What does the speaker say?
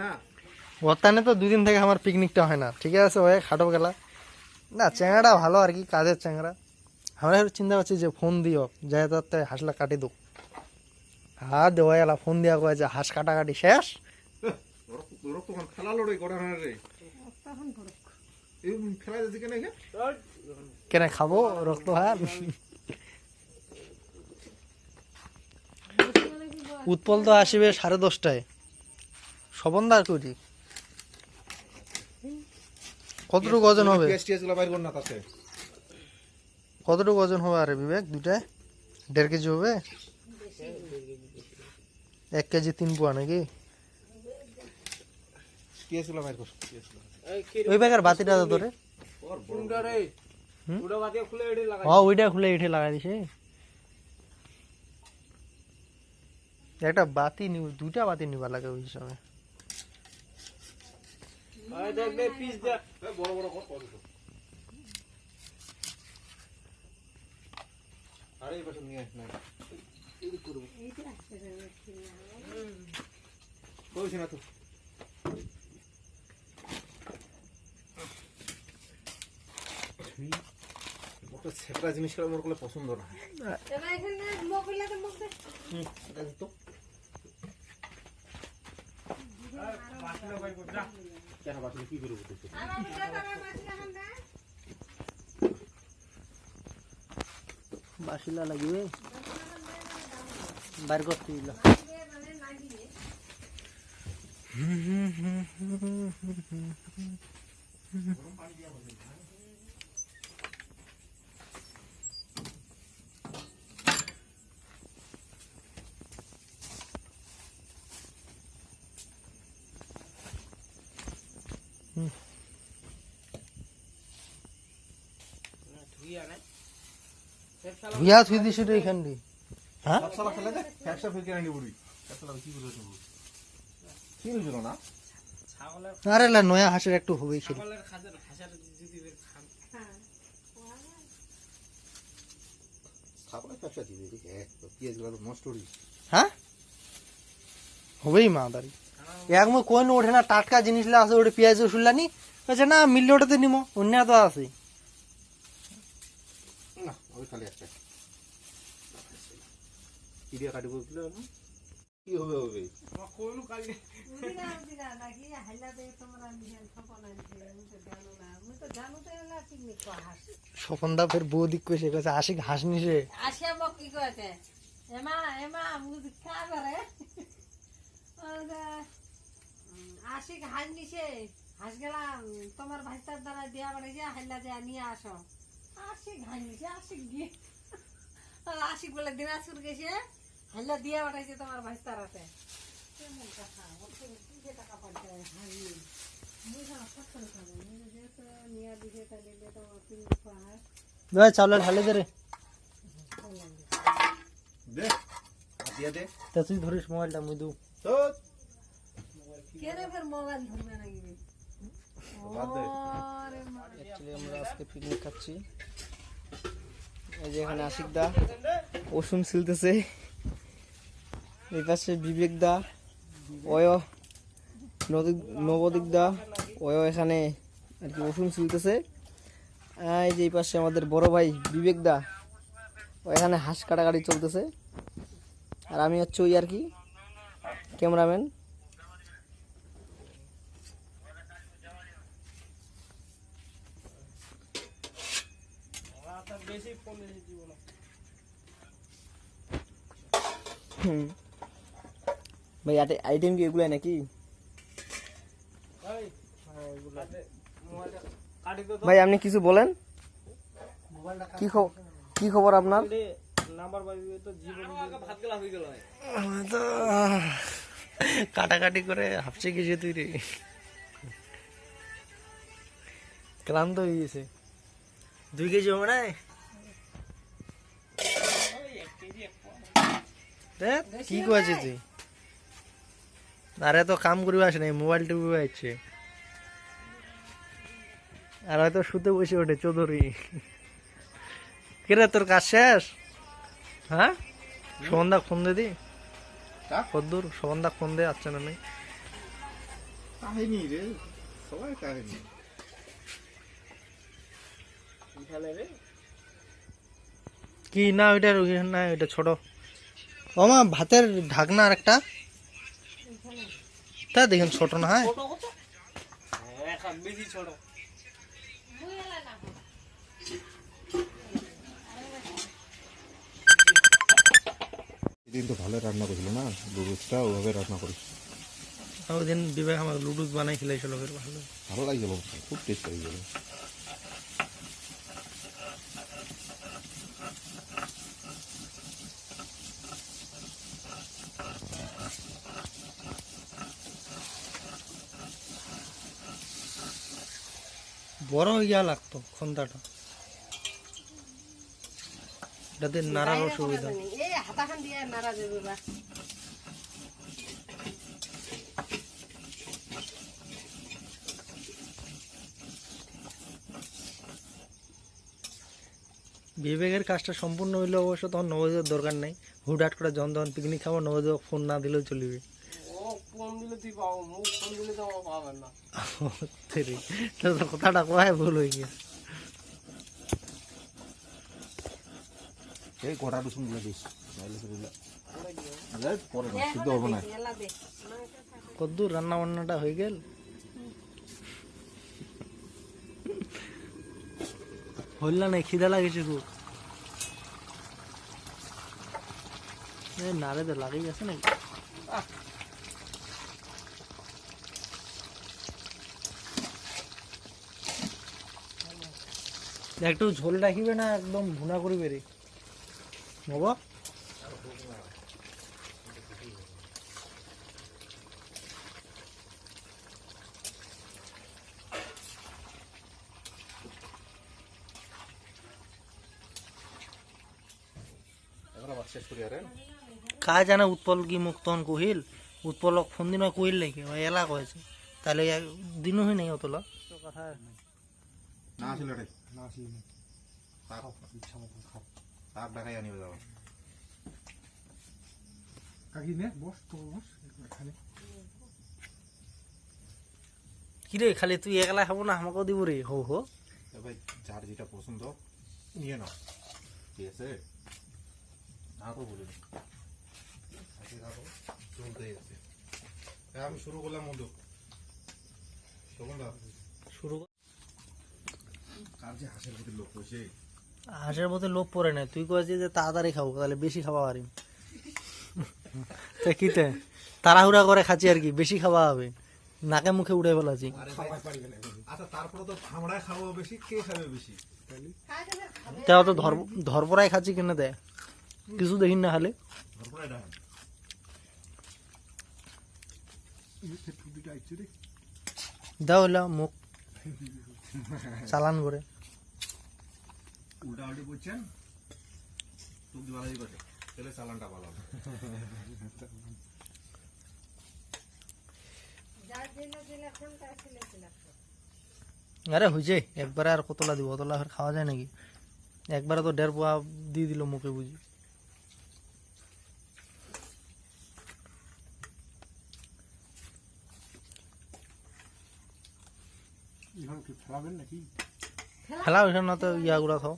না? বর্তমানে তো দুদিন থেকে আমার পিকনিকটা হয় না। ঠিক আছে ওই খাটো গেলা। না চ্যাংড়া ভালো আর কি কাজের চ্যাংড়া। আমরা চিন্তা করছি যে ফোন দিও যাই তাতে হাঁসলা কাটি দো হ্যাঁ দেওয়া গেলা ফোন দিয়া কয়ে যে হাঁস কাটাকাটি শেষ। রক্ত কোন খাব রক্ত হার উৎপল তো আসিবে সাড়ে দশটায়। সবন্দার করি কতটুকু ওজন হবে? কতটুকু ওজন হবে আরে বিবেক? দুটায় দেড় কেজি হবে? এক কেজি তিন পোয়া নাকি? ওই ব্যাগের বাতিটা তো তোরে? হ্যাঁ ওইটা খুলে এঠে লাগাই দিছে। একটা বাতি নিব দুটা বাতি নিবা লাগে ওই হিসাবে বড় বড় কর কর আরে এই পাশে নিয়ে আস না এই করব। কইছ না? তো ওটা ছেপড়া জিনিস করে আমার কোনো পছন্দ না। এবার এখানে মুখ দে। এটা করব তো আমার কি করে মাছ বাসিলা লাগিবে বাইর করতে দিল মানে না দিয়ে ভিয়া থুই দিছি হ্যাঁ সালা ফেলে দে ফ্যাকশা ফেকে আনি বুড়ি ফ্যাকশা কি করে দেবো কি হয়েছিল না আরে লা নয়া হাঁসের একটু হবেই ছিল তো হয়ে? হ্যাঁ হবেই মা দাঁড়ি এক মুখ কোন ওঠে না টাটকা জিনিস লা আছে ওটা পেঁয়াজ শুনলানি বলছে না। মিললে ওটাতে নিমো অন্য তো আছে। না হাইলা দে না না ফের বউ দিক কইছে কইছে আশিক হাঁস নিছে। আসিয়া মোক কি কইতে এমা এমা মুদি খাবারে আশিক হাঁস নিছে। হাঁস গেলা তোমার ভাইস্তার দ্বারা দিয়া বাড়াইছে হাইলা দিয়া নিয়ে আসো। আশিক হাঁস নিছে আশিক গিয়ে আশিক বলে দিনাজপুর গেছে হাইলা দিয়া বাড়াইছে তোমার ভাইস্তার হাতে। কেমন কথা? টাকা পড়ছে হাঁস মুই খাওয়া সত্তর খাব মুই যেহেতু নিয়ে দিছে তাহলে তো তিন হাঁস। ভাই চাউলে ঢালে দে রে। দে দে। তুই ধরিস মোবাইলটা মুই দু। তো ফের মোবাইল ধরবে নাকি। অ্যাকচুয়ালি আমরা আজকে পিকনিক খাচ্ছি। এই যে এখানে আশিক দা ওষুন ছিলতেছে এই পাশে বিবেক দা অয় নবদিক দা অয় এখানে আর কি ওষুন ছিলতেছে এই যে এই পাশে আমাদের বড় ভাই বিবেক দা ও এখানে হাঁস কাটাকাটি চলতেছে। আর আমি হচ্ছে ওই আর কি ক্যামেরাম্যান। হুম। ভাই আইটেম কি এগুলাই নাকি? ভাই আপনি কিছু বলেন? কি খবর কি খবর আপনার? কাটাকাটি করে হাফছে গেছে তুই রে। ক্লান্ত হয়ে গেছে। দুই কেজি হবে না কি করেছে তুই? আরে তো কাম করিবা আসে নাই মোবাইল টিপে আসছে আর হয়তো শুতে বসে ওঠে চৌধুরী। কিরে তোর কাজ শেষ? হ্যাঁ? সন্ধ্যা ফোন দে। দি? কদ্দূর সন্ধ্যা ফোন দে আসছে না নাই। কাহিনী রে সবাই কাহিনী। কি না ওইটা না ওইটা ছোট। ও মা ভাতের ঢাকনা আর একটা তা দেখুন ছোট না হয়? মুই এলা না হো। এদিন তো ভালো রান্না করেছিল না? লুডুসটা ওভাবে রান্না ওই দিন বিবেক আমাকে লুডুস বানাই খেলাইছিল ভালো। ভালো লাগছিল খুব টেস্ট হয়ে বড় ইয়া লাগতো খন্দাটা। এটাতে নাড়ার অসুবিধা। জানি। বিবেকের কাজটা সম্পূর্ণ হইলে অবশ্য তখন নবজাত দরকার নাই। হুটহাট করে যখন তখন পিকনিক খাব নবজাত ফোন না দিলেও চলবে। তেরি, তো তো কথাটা কয় ভুল হয়ে গিয়ে এই কটা রসুনগুলো দিস পরে না সিদ্ধ হবে না। রান্না বান্নাটা হয়ে গেল? হইল না নাই খিদা লাগেছে খুব। এ নারে তো লাগেই আছে নাকি একটু ঝোল রাখিবে না? একদম ভুনা করিবে রে। আরে। কাজ জানে উৎপল কি মুখ তখন কহিল? উৎপলক ফোন দিন কহিল নাকি? ওই এলা কয়েছে। তাহলে দিনও হয় নাই অতলা। কথা না আসলে রে না আসলে তাপ ঢাকাই আনিবে যাও কিরে খালি তুই একলা খাব না আমাকেও দিব রে হো হো। এবার যার যেটা পছন্দ নিয়ে নাও। ঠিক আছে? না তো বলিনি। চলতেই আছে। আমি শুরু করলাম মধু শুরু হাসির মধ্যে লোভ পড়ে না। তুই কয়েছিস যে তাড়াতাড়ি খাব তাহলে বেশি খাওয়া পারি। তা কিতে তাড়াহুড়া করে খাচ্ছি আর কি বেশি খাওয়া হবে। নাকে মুখে উড়ে ফেলাছি। আচ্ছা তারপরে তো আমরা খাব বেশি কে খাবে বেশি? তাও তো ধরপরাই খাচ্ছি কিনে দেয় কিছু দেখিন না খালি। দাও মুখ। চালান করে। উল্টা উল্টি করছেন টুক দিবালাই করছে তাহলে চালানটা ভালো হবে। আরে হয়েছে একবারে আর কতলা দিব? অতলা খাওয়া যায় নাকি? একবারে তো দেড় পোয়া দিয়ে দিল মুখে বুঝি। খেলা ওইখানে না তো ইয়া গুলা খাও